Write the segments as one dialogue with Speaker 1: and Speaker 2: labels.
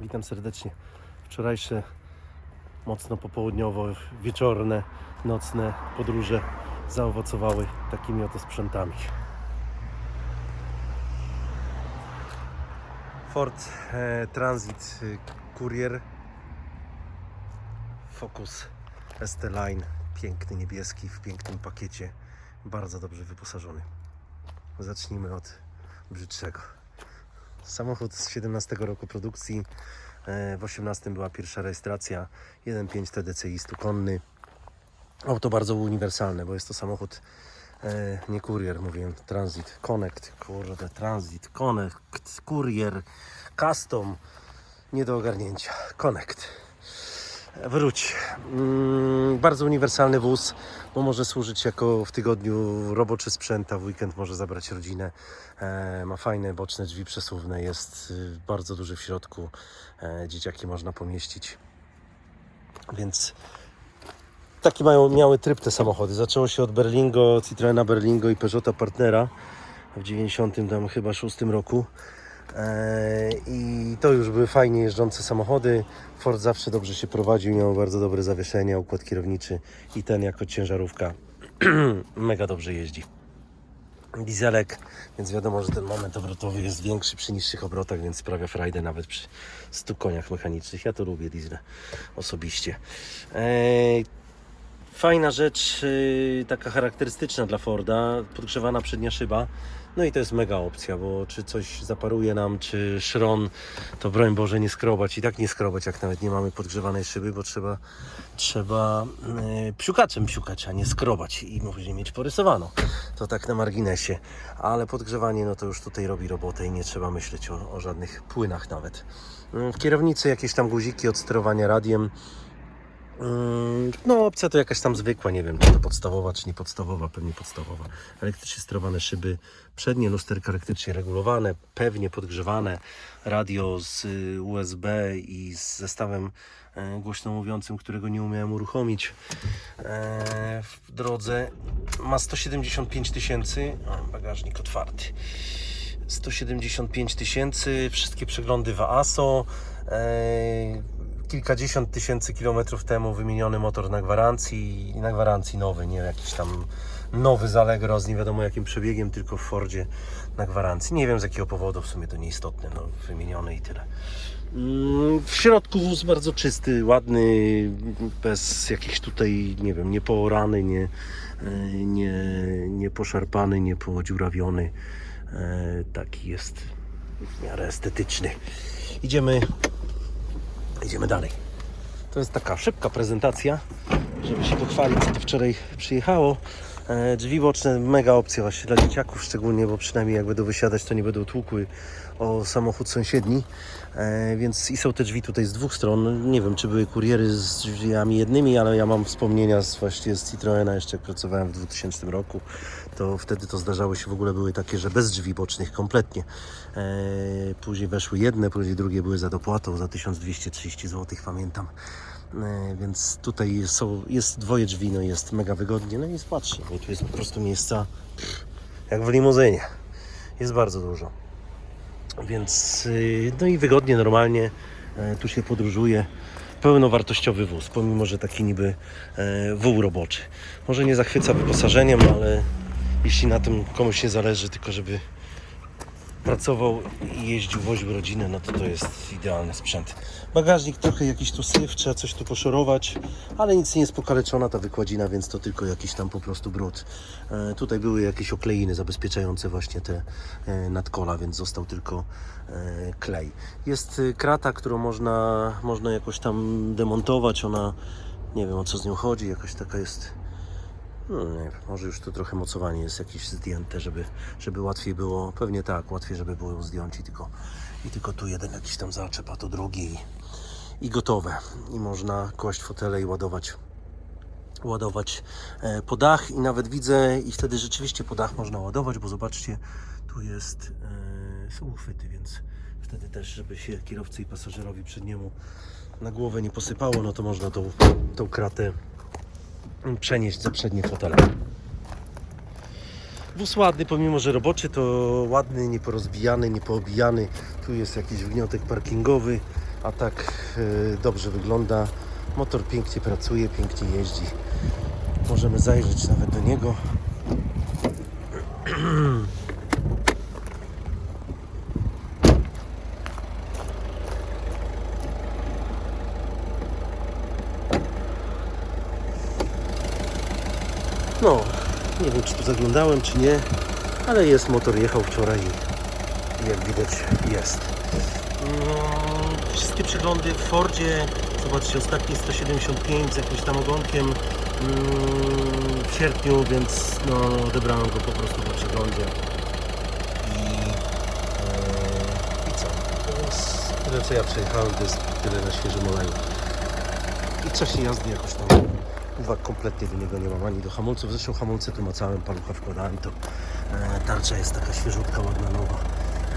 Speaker 1: Witam serdecznie. Wczorajsze mocno popołudniowo, wieczorne, nocne podróże zaowocowały takimi oto sprzętami. Ford e, Transit e, Courier Focus ST Line, piękny niebieski w pięknym pakiecie, bardzo dobrze wyposażony. Zacznijmy od brzydszego. Samochód z 17 roku produkcji. e, W 18 była pierwsza rejestracja. 1.5 TDCi stukonny. Auto bardzo uniwersalne, bo jest to samochód e, nie kurier, mówiłem, Transit, Connect, kurde, Transit, Connect, Kurier, Custom, nie do ogarnięcia, Connect. Wróć. Mm, bardzo uniwersalny wóz, bo może służyć jako w tygodniu roboczy sprzęt, a w weekend może zabrać rodzinę. E, ma fajne boczne drzwi przesuwne, jest y, bardzo duży w środku. E, dzieciaki można pomieścić. Więc taki mają, miały tryb te samochody. Zaczęło się od Berlingo, Citroena Berlingo i Peugeota Partnera w 90 tam chyba 6 roku. E, I to już były fajnie jeżdżące samochody. Ford zawsze dobrze się prowadził, miał bardzo dobre zawieszenia, układ kierowniczy i ten jako ciężarówka mega dobrze jeździ. Dieselek, więc wiadomo, że ten moment obrotowy jest większy przy niższych obrotach, więc sprawia frajdę nawet przy 100 koniach mechanicznych. Ja to lubię diesle osobiście. Eee, Fajna rzecz, yy, taka charakterystyczna dla Forda, podgrzewana przednia szyba. No i to jest mega opcja, bo czy coś zaparuje nam, czy szron, to broń Boże nie skrobać. I tak nie skrobać, jak nawet nie mamy podgrzewanej szyby, bo trzeba, trzeba yy, psiukaczem psiukać, a nie skrobać i później mieć porysowaną. To tak na marginesie. Ale podgrzewanie, no to już tutaj robi robotę i nie trzeba myśleć o, o żadnych płynach nawet. W kierownicy jakieś tam guziki od sterowania radiem. Mm, No, opcja to jakaś tam zwykła, nie wiem, czy to podstawowa, czy nie podstawowa, pewnie podstawowa. Elektrycznie sterowane szyby, przednie lusterka elektrycznie regulowane, pewnie podgrzewane, radio z y, USB i z zestawem e, głośno mówiącym, którego nie umiałem uruchomić e, w drodze. Ma 175 tysięcy, bagażnik otwarty. 175 tysięcy, wszystkie przeglądy w ASO. Kilkadziesiąt tysięcy kilometrów temu wymieniony motor na gwarancji i na gwarancji nowy, nie jakiś tam nowy z z nie wiadomo jakim przebiegiem, tylko w Fordzie na gwarancji. Nie wiem z jakiego powodu, w sumie to nieistotne, no wymieniony i tyle. Mm, W środku wóz bardzo czysty, ładny, bez jakichś tutaj, nie wiem, nie poorany, nie, e, nie, nie poszarpany, nie podziurawiony. E, Taki jest w miarę estetyczny. Idziemy Idziemy dalej. To jest taka szybka prezentacja, żeby się pochwalić, co tu wczoraj przyjechało. E, Drzwi boczne, mega opcja właśnie dla dzieciaków szczególnie, bo przynajmniej jak będą wysiadać, to nie będą tłukły o samochód sąsiedni. E, Więc i są te drzwi tutaj z dwóch stron. Nie wiem, czy były kuriery z drzwiami jednymi, ale ja mam wspomnienia z, właśnie z Citroena, jeszcze jak pracowałem w 2000 roku. To wtedy to zdarzało się w ogóle były takie, że bez drzwi bocznych kompletnie. E, Później weszły jedne, później drugie były za dopłatą, za 1230 zł pamiętam. E, Więc tutaj są, jest dwoje drzwi, no jest mega wygodnie. No i patrzcie, no i tu jest po prostu miejsca jak w limuzynie. Jest bardzo dużo. Więc y, no i wygodnie, normalnie e, tu się podróżuje. Pełnowartościowy wóz, pomimo że taki niby e, wół roboczy. Może nie zachwyca wyposażeniem, ale jeśli na tym komuś nie zależy, tylko żeby pracował i jeździł, woził rodzinę, no to to jest idealny sprzęt. Bagażnik trochę jakiś tu syf, trzeba coś tu poszorować, ale nic nie jest pokaleczona ta wykładzina, więc to tylko jakiś tam po prostu brud. E, tutaj były jakieś okleiny zabezpieczające właśnie te e, nadkola, więc został tylko e, klej. Jest e, krata, którą można, można jakoś tam demontować, ona, nie wiem o co z nią chodzi, jakaś taka jest no, nie może już tu trochę mocowanie jest jakieś zdjęte, żeby, żeby łatwiej było. Pewnie tak, łatwiej, żeby było ją zdjąć i tylko, i tylko tu jeden jakiś tam zaczep, a tu drugi i, i gotowe. I można kłaść fotele i ładować ładować e, po dach i nawet widzę i wtedy rzeczywiście po dach można ładować, bo zobaczcie, tu jest, e, są uchwyty, więc wtedy też, żeby się kierowcy i pasażerowi przedniemu na głowę nie posypało, no to można tą, tą kratę przenieść za przednie fotele. Wóz ładny, pomimo że roboczy, to ładny, nieporozbijany, niepoobijany. Tu jest jakiś wniotek parkingowy. A tak y, dobrze wygląda. Motor pięknie pracuje, pięknie jeździ. Możemy zajrzeć nawet do niego. No, nie wiem czy tu zaglądałem czy nie, ale jest motor, jechał wczoraj i jak widać jest. Mm, Wszystkie przeglądy w Fordzie, zobaczcie, ostatni 175 z jakimś tam ogonkiem mm, w sierpniu, więc no, odebrałem go po prostu po przeglądzie. I, e, i co? Jest tyle co ja przejechałem, to jest tyle na świeżym oleju. I czasie jazdy jakoś tam uwag kompletnie do niego nie mam, ani do hamulców. Zresztą hamulce tu macałem, palucha wkładałem, to e, tarcza jest taka świeżutka, ładna, nowa.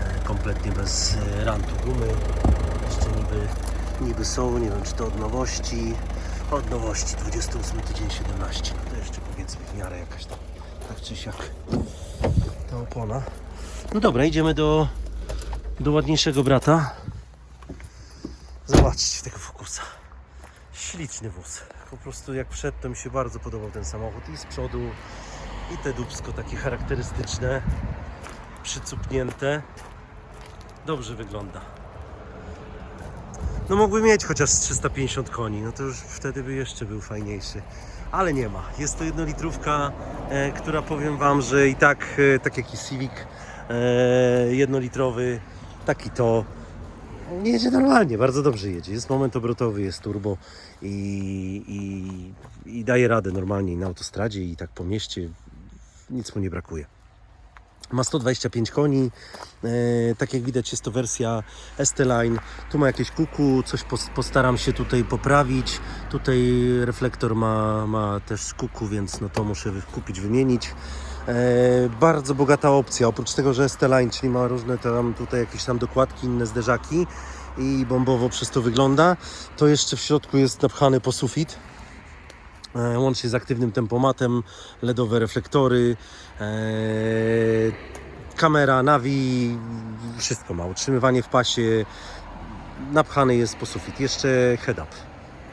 Speaker 1: E, kompletnie bez e, rantu gumy. Jeszcze niby, niby są, nie wiem czy to od nowości. Od nowości 28 tydzień 17. No to jeszcze powiedzmy w miarę jakaś tam, tak czy siak ta opona. No dobra, idziemy do, do ładniejszego brata. Zobaczcie tego fokusa. Śliczny wóz. Po prostu jak wszedł, to mi się bardzo podobał ten samochód. I z przodu, i te dubsko takie charakterystyczne, przycupnięte. Dobrze wygląda. No mógłby mieć chociaż z 350 koni, no to już wtedy by jeszcze był fajniejszy. Ale nie ma. Jest to jednolitrówka, e, która powiem Wam, że i tak, e, tak jak i Civic e, jednolitrowy, tak i to jedzie normalnie, bardzo dobrze jedzie. Jest moment obrotowy, jest turbo i, i, i daje radę normalnie na autostradzie i tak po mieście. Nic mu nie brakuje. Ma 125 koni, e, tak jak widać jest to wersja ST-Line. Tu ma jakieś kuku, coś pos- postaram się tutaj poprawić. Tutaj reflektor ma, ma też kuku, więc no to muszę kupić, wymienić. E, bardzo bogata opcja, oprócz tego, że ST-Line, czyli ma różne tam tutaj jakieś tam dokładki, inne zderzaki i bombowo przez to wygląda, to jeszcze w środku jest napchany po sufit. E, łącznie z aktywnym tempomatem, LEDowe reflektory, e, kamera, nawi, wszystko ma. Utrzymywanie w pasie, napchany jest po sufit. Jeszcze head-up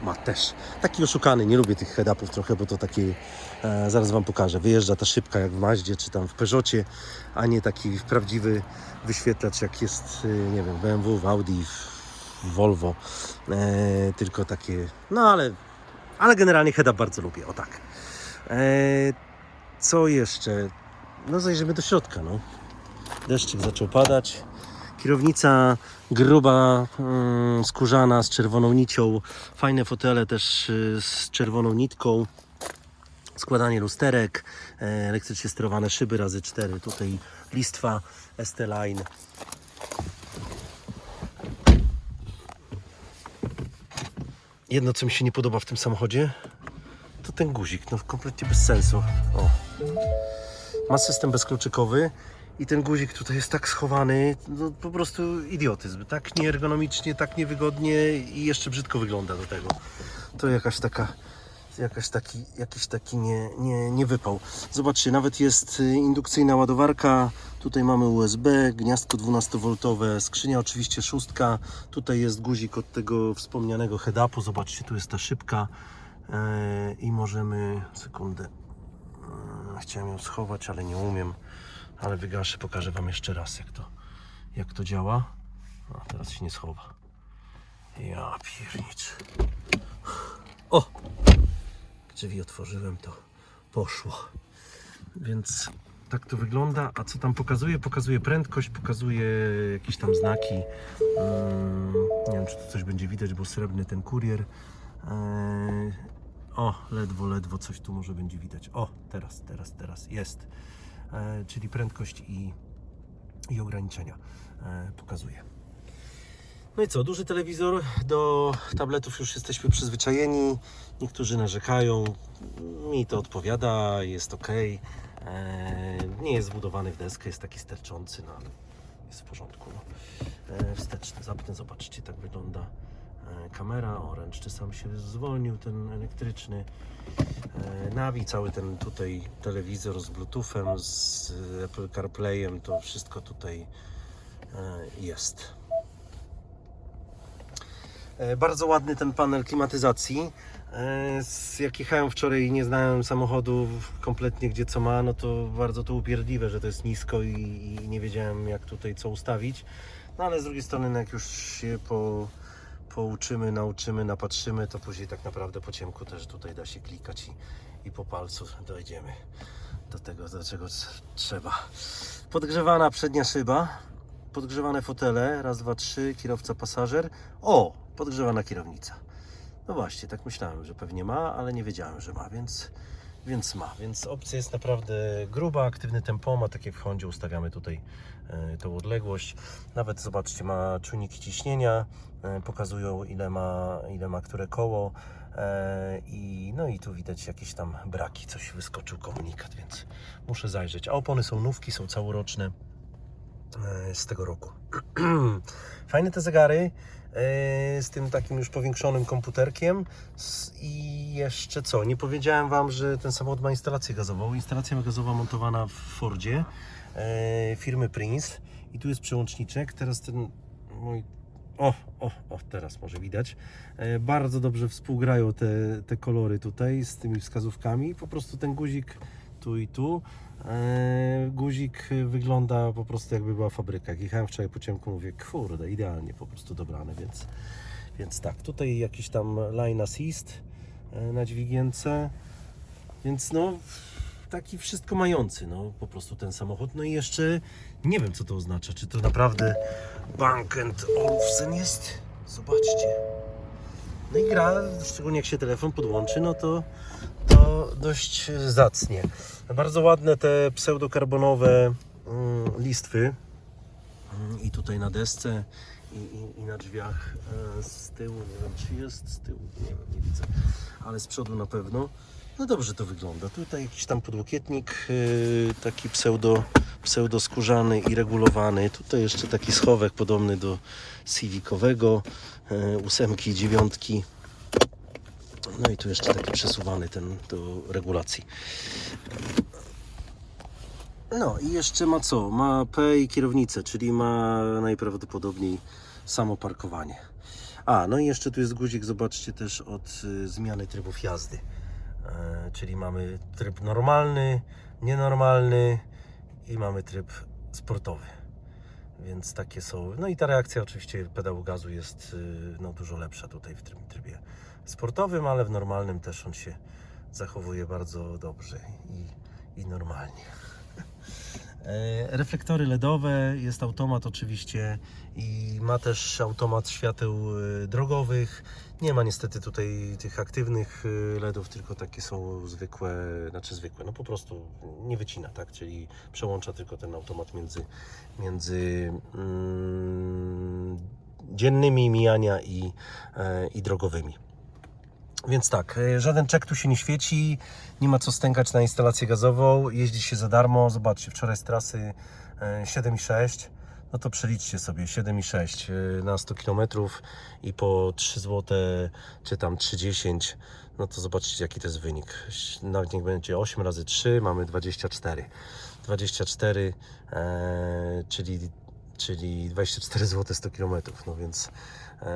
Speaker 1: ma też. Taki oszukany, nie lubię tych head-upów trochę, bo to takie, e, zaraz Wam pokażę, wyjeżdża ta szybka jak w Maździe, czy tam w Peugeotie, a nie taki prawdziwy wyświetlacz jak jest, e, nie wiem, BMW, w Audi, w, Volvo, e, tylko takie, no ale ale generalnie head-up bardzo lubię, o tak. Eee, co jeszcze? No zajrzymy do środka, no. Deszczyk zaczął padać. Kierownica gruba, mm, skórzana, z czerwoną nicią. Fajne fotele też y, z czerwoną nitką. Składanie lusterek, e, elektrycznie sterowane szyby razy 4. Tutaj listwa ST-Line. Jedno, co mi się nie podoba w tym samochodzie, to ten guzik. No kompletnie bez sensu. O. Ma system bezkluczykowy i ten guzik tutaj jest tak schowany, no po prostu idiotyzm. Tak nieergonomicznie, tak niewygodnie i jeszcze brzydko wygląda do tego. To jakaś taka, jakaś taki, jakiś taki nie, nie, nie wypał. Zobaczcie, nawet jest y, indukcyjna ładowarka. Tutaj mamy USB, gniazdko 12V, skrzynia oczywiście szóstka. Tutaj jest guzik od tego wspomnianego head-upu. Zobaczcie, tu jest ta szybka e, i możemy, sekundę, E, chciałem ją schować, ale nie umiem, ale wygaszę, pokażę Wam jeszcze raz jak to, jak to działa. A teraz się nie schowa. Ja piernicz. O! Drzwi otworzyłem, to poszło. Więc tak to wygląda. A co tam pokazuje? Pokazuje prędkość, pokazuje jakieś tam znaki. Mm, nie wiem, czy tu coś będzie widać, bo srebrny ten kurier. Eee, o, ledwo, ledwo coś tu może będzie widać. O, teraz, teraz, teraz jest. Eee, czyli prędkość i, i ograniczenia eee, pokazuje. No i co, duży telewizor, do tabletów już jesteśmy przyzwyczajeni. Niektórzy narzekają, mi to odpowiada, jest ok. Nie jest wbudowany w deskę, jest taki sterczący, no ale jest w porządku. No. E, Wsteczny, zapnę, zobaczcie, tak wygląda e, kamera. O, ręczny sam się zwolnił, ten elektryczny. E, Nawi, cały ten tutaj telewizor z Bluetoothem, z Apple CarPlayem, to wszystko tutaj e, jest. E, Bardzo ładny ten panel klimatyzacji. E, Jak jechałem wczoraj i nie znałem samochodu kompletnie gdzie co ma, no to bardzo to upierdliwe, że to jest nisko i, i nie wiedziałem jak tutaj co ustawić. No ale z drugiej strony no jak już się po, pouczymy, nauczymy, napatrzymy, to później tak naprawdę po ciemku też tutaj da się klikać i, i po palcu dojdziemy do tego, do czego trzeba. Podgrzewana przednia szyba, podgrzewane fotele, raz, dwa, trzy, kierowca, pasażer. O, podgrzewana kierownica. No właśnie, tak myślałem, że pewnie ma, ale nie wiedziałem, że ma, więc, więc ma. Więc opcja jest naprawdę gruba, aktywny tempomat, takie w Hondzie ustawiamy tutaj e, tą odległość. Nawet zobaczcie, ma czujniki ciśnienia, e, pokazują ile ma, ile ma które koło. E, I, no i tu widać jakieś tam braki, coś wyskoczył komunikat, więc muszę zajrzeć. A opony są nówki, są całoroczne z tego roku. Fajne te zegary e, z tym takim już powiększonym komputerkiem i jeszcze co, nie powiedziałem Wam, że ten samochód ma instalację gazową. Instalacja gazowa montowana w Fordzie e, firmy Prince i tu jest przełączniczek. Teraz ten mój o, o, o, teraz może widać. E, Bardzo dobrze współgrają te, te kolory tutaj z tymi wskazówkami. Po prostu ten guzik tu i tu. E, guzik wygląda po prostu jakby była fabryka. Jechałem wczoraj po ciemku, mówię, kurde, idealnie po prostu dobrane, więc, więc tak. Tutaj jakiś tam line assist e, na dźwigience, więc no taki wszystko mający, no po prostu ten samochód. No i jeszcze nie wiem co to oznacza, czy to naprawdę Bank Olufsen jest? Zobaczcie. No i gra, szczególnie jak się telefon podłączy, no to, to dość zacnie. Bardzo ładne te pseudokarbonowe mm, listwy. Mm, I tutaj na desce, i, i, i na drzwiach e, z tyłu. Nie wiem, czy jest z tyłu, nie wiem, nie widzę, ale z przodu na pewno. No dobrze to wygląda. Tutaj jakiś tam podłokietnik, yy, taki pseudo, pseudoskórzany i regulowany. Tutaj jeszcze taki schowek podobny do Civicowego, yy, ósemki, dziewiątki. No i tu jeszcze taki przesuwany ten do regulacji. No i jeszcze ma co? Ma P i kierownicę, czyli ma najprawdopodobniej samo parkowanie. A, no i jeszcze tu jest guzik, zobaczcie też od y, zmiany trybów jazdy. E, czyli mamy tryb normalny, nienormalny i mamy tryb sportowy. Więc takie są. No i ta reakcja oczywiście pedału gazu jest y, no, dużo lepsza tutaj w trybie sportowym, ale w normalnym też on się zachowuje bardzo dobrze i, i normalnie. E, Reflektory LEDowe, jest automat oczywiście i ma też automat świateł e, drogowych. Nie ma niestety tutaj tych aktywnych e, LEDów, tylko takie są zwykłe, znaczy zwykłe, no po prostu nie wycina, tak? Czyli przełącza tylko ten automat między, między mm, dziennymi mijania i, i drogowymi. Więc tak, e, żaden czek tu się nie świeci, nie ma co stękać na instalację gazową, jeździ się za darmo. Zobaczcie, wczoraj z trasy e, 7,6, no to przeliczcie sobie 7,6 e, na 100 km i po 3 zł czy tam 3,10, no to zobaczcie jaki to jest wynik. Nawet niech będzie 8 razy 3, mamy 24. 24, e, czyli, czyli 24 zł 100 km, no więc e,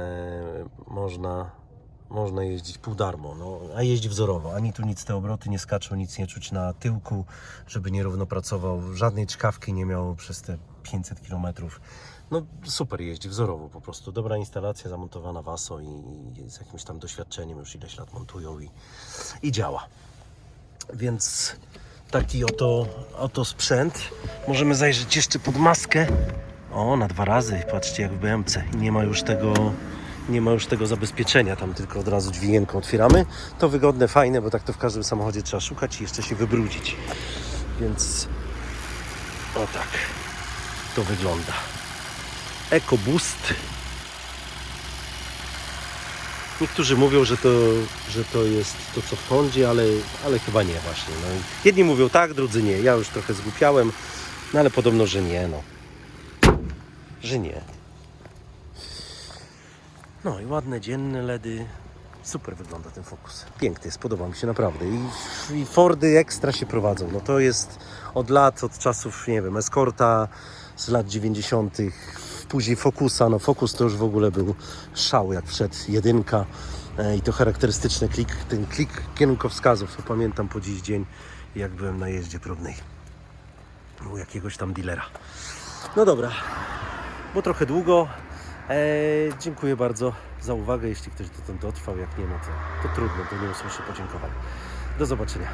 Speaker 1: można można jeździć pół darmo, no, a jeździ wzorowo. Ani tu nic te obroty nie skaczą, nic nie czuć na tyłku, żeby nierówno pracował. Żadnej czkawki nie miał przez te 500 km. No super jeździ wzorowo po prostu. Dobra instalacja zamontowana w ASO i, i z jakimś tam doświadczeniem już ileś lat montują i, i działa. Więc taki oto, oto sprzęt. Możemy zajrzeć jeszcze pod maskę. O, na dwa razy. Patrzcie jak w BMC. Nie ma już tego nie ma już tego zabezpieczenia, tam tylko od razu dźwigienką otwieramy. To wygodne, fajne, bo tak to w każdym samochodzie trzeba szukać i jeszcze się wybrudzić. Więc o tak to wygląda. EcoBoost. Niektórzy mówią, że to, że to jest to co w Hondzie, ale, ale chyba nie właśnie. No. Jedni mówią tak, drudzy nie. Ja już trochę zgłupiałem, no ale podobno, że nie. No. Że nie. No i ładne dzienne LEDy. Super wygląda ten Focus. Piękny jest, podoba mi się naprawdę. I, I Fordy ekstra się prowadzą. No to jest od lat, od czasów, nie wiem, Escorta z lat 90. w później Focusa, no Focus to już w ogóle był szał, jak wszedł jedynka e, i to charakterystyczny klik, ten klik kierunkowskazów, to pamiętam po dziś dzień, jak byłem na jeździe próbnej u jakiegoś tam dealera. No dobra, bo trochę długo. E, dziękuję bardzo za uwagę. Jeśli ktoś dotąd dotrwał, jak nie, no to, to trudno, to nie usłyszę podziękowań. Do zobaczenia.